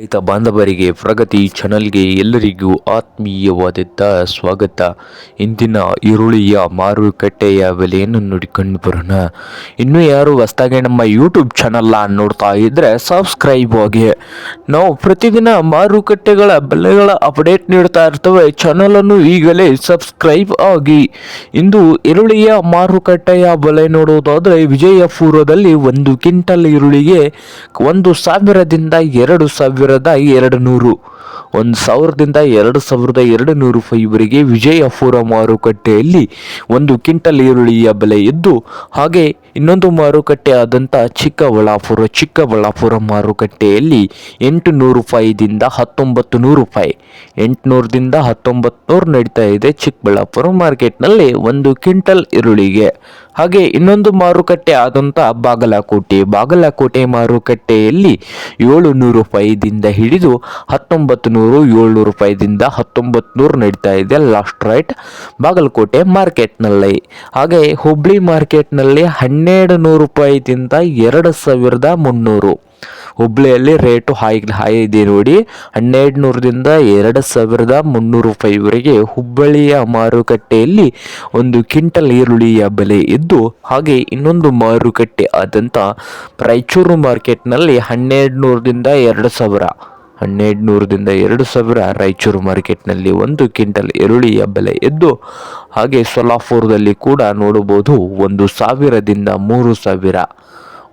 ರೈತ ಬಾಂಧವರಿಗೆ, ಪ್ರಗತಿ ಚಾನಲ್ಗೆ ಎಲ್ಲರಿಗೂ ಆತ್ಮೀಯವಾದಂಥ ಸ್ವಾಗತ. ಇಂದಿನ ಈರುಳ್ಳಿಯ ಮಾರುಕಟ್ಟೆಯ ಬೆಲೆಯನ್ನು ನೋಡಿಕೊಂಡು ಬರೋಣ. ಇನ್ನೂ ಯಾರು ಹೊಸದಾಗಿ ನಮ್ಮ ಯೂಟ್ಯೂಬ್ ಚಾನಲ್ನ ನೋಡ್ತಾ ಇದ್ದರೆ ಸಬ್ಸ್ಕ್ರೈಬ್ ಆಗಿ. ನಾವು ಪ್ರತಿದಿನ ಮಾರುಕಟ್ಟೆಗಳ ಬೆಲೆಗಳ ಅಪ್ಡೇಟ್ ನೀಡ್ತಾ ಇರ್ತವೆ. ಚಾನಲನ್ನು ಈಗಲೇ ಸಬ್ಸ್ಕ್ರೈಬ್ ಆಗಿ. ಇಂದು ಈರುಳ್ಳಿಯ ಮಾರುಕಟ್ಟೆಯ ಬೆಲೆ ನೋಡುವುದಾದರೆ ವಿಜಯಪುರದಲ್ಲಿ ಒಂದು ಕ್ವಿಂಟಲ್ ಈರುಳ್ಳಿಗೆ ಒಂದು ಸಾವಿರದಿಂದ ಎರಡು ಸಾವಿರದ ಎರಡು ನೂರು ಒಂದು ಸಾವಿರದಿಂದ ಎರಡು ಸಾವಿರದ ಎರಡು ನೂರು ರೂಪಾಯಿವರೆಗೆ ವಿಜಯಪುರ ಮಾರುಕಟ್ಟೆಯಲ್ಲಿ ಒಂದು ಕ್ವಿಂಟಲ್ ಈರುಳ್ಳಿಯ ಬೆಲೆ ಇದ್ದು, ಹಾಗೆ ಇನ್ನೊಂದು ಮಾರುಕಟ್ಟೆ ಆದಂಥ ಚಿಕ್ಕಬಳ್ಳಾಪುರ ಚಿಕ್ಕಬಳ್ಳಾಪುರ ಮಾರುಕಟ್ಟೆಯಲ್ಲಿ ಎಂಟು ನೂರು ರೂಪಾಯಿದಿಂದ ಹತ್ತೊಂಬತ್ತು ನೂರು ರೂಪಾಯಿ ಎಂಟುನೂರದಿಂದ ಹತ್ತೊಂಬತ್ತು ನೂರು ನಡೀತಾ ಇದೆ ಚಿಕ್ಕಬಳ್ಳಾಪುರ ಮಾರ್ಕೆಟ್ನಲ್ಲಿ ಒಂದು ಕ್ವಿಂಟಲ್ ಈರುಳ್ಳಿಗೆ. ಹಾಗೆ ಇನ್ನೊಂದು ಮಾರುಕಟ್ಟೆ ಆದಂಥ ಬಾಗಲಕೋಟೆ. ಬಾಗಲಕೋಟೆ ಮಾರುಕಟ್ಟೆಯಲ್ಲಿ ಏಳು ನೂರು ರೂಪಾಯಿದಿಂದ ಹಿಡಿದು ಹತ್ತೊಂಬತ್ತು ನೂರು ಏಳ್ನೂರು ರೂಪಾಯಿದಿಂದ ಹತ್ತೊಂಬತ್ತು ನೂರು ನಡೀತಾ ಇದೆ ಲಾಸ್ಟ್ ರೈಟ್ ಬಾಗಲಕೋಟೆ ಮಾರ್ಕೆಟ್ನಲ್ಲಿ. ಹಾಗೆ ಹುಬ್ಳಿ ಮಾರ್ಕೆಟ್ನಲ್ಲಿ ಹನ್ನೆರಡು ನೂರು ರೂಪಾಯಿದಿಂದ ಎರಡು ಸಾವಿರದ ಮುನ್ನೂರು. ಹುಬ್ಳಿಯಲ್ಲಿ ರೇಟು ಹೈ ಹೈ ಇದೆ ನೋಡಿ. ಹನ್ನೆರಡು ನೂರದಿಂದ ಎರಡು ಸಾವಿರದ ಮುನ್ನೂರು ರೂಪಾಯಿವರೆಗೆ ಹುಬ್ಬಳ್ಳಿಯ ಮಾರುಕಟ್ಟೆಯಲ್ಲಿ ಒಂದು ಕ್ವಿಂಟಲ್ ಈರುಳ್ಳಿಯ ಬೆಲೆ ಇದ್ದು, ಹಾಗೆ ಇನ್ನೊಂದು ಮಾರುಕಟ್ಟೆ ಆದಂಥ ರಾಯಚೂರು ಮಾರ್ಕೆಟ್ನಲ್ಲಿ ಹನ್ನೆರಡು ನೂರದಿಂದ ಎರಡು ಸಾವಿರ ಹನ್ನೆರಡು ನೂರದಿಂದ ಎರಡು ಸಾವಿರ ರಾಯಚೂರು ಮಾರ್ಕೆಟ್ನಲ್ಲಿ ಒಂದು ಕ್ವಿಂಟಲ್ ಈರುಳ್ಳಿಯ ಬೆಲೆ ಇದ್ದು, ಹಾಗೆ ಸೊಲಾಪುರದಲ್ಲಿ ಕೂಡ ನೋಡಬಹುದು ಒಂದು ಸಾವಿರದಿಂದ ಮೂರು ಸಾವಿರ.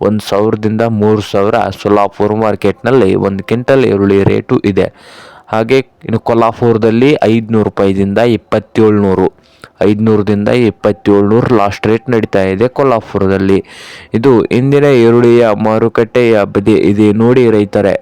ಒಂದು ಸಾವಿರದಿಂದ ಮೂರು ಸಾವಿರ ಸೊಲ್ಲಾಪುರ್ ಮಾರ್ಕೆಟ್ನಲ್ಲಿ ಒಂದು ಕ್ವಿಂಟಲ್ ಈರುಳ್ಳಿ ರೇಟು ಇದೆ. ಹಾಗೆ ಇನ್ನು ಕೊಲ್ಲಾಪುರದಲ್ಲಿ ಐದುನೂರು ರೂಪಾಯಿದಿಂದ ಇಪ್ಪತ್ತೇಳ್ನೂರು, ಐದುನೂರದಿಂದ ಇಪ್ಪತ್ತೇಳ್ನೂರು ಲಾಸ್ಟ್ ರೇಟ್ ನಡೀತಾ ಇದೆ ಕೊಲ್ಲಾಪುರದಲ್ಲಿ. ಇದು ಇಂದಿನ ಈರುಳ್ಳಿಯ ಮಾರುಕಟ್ಟೆಯ ಬದಿ ಇದೆ ನೋಡಿ ರೈತರೆ.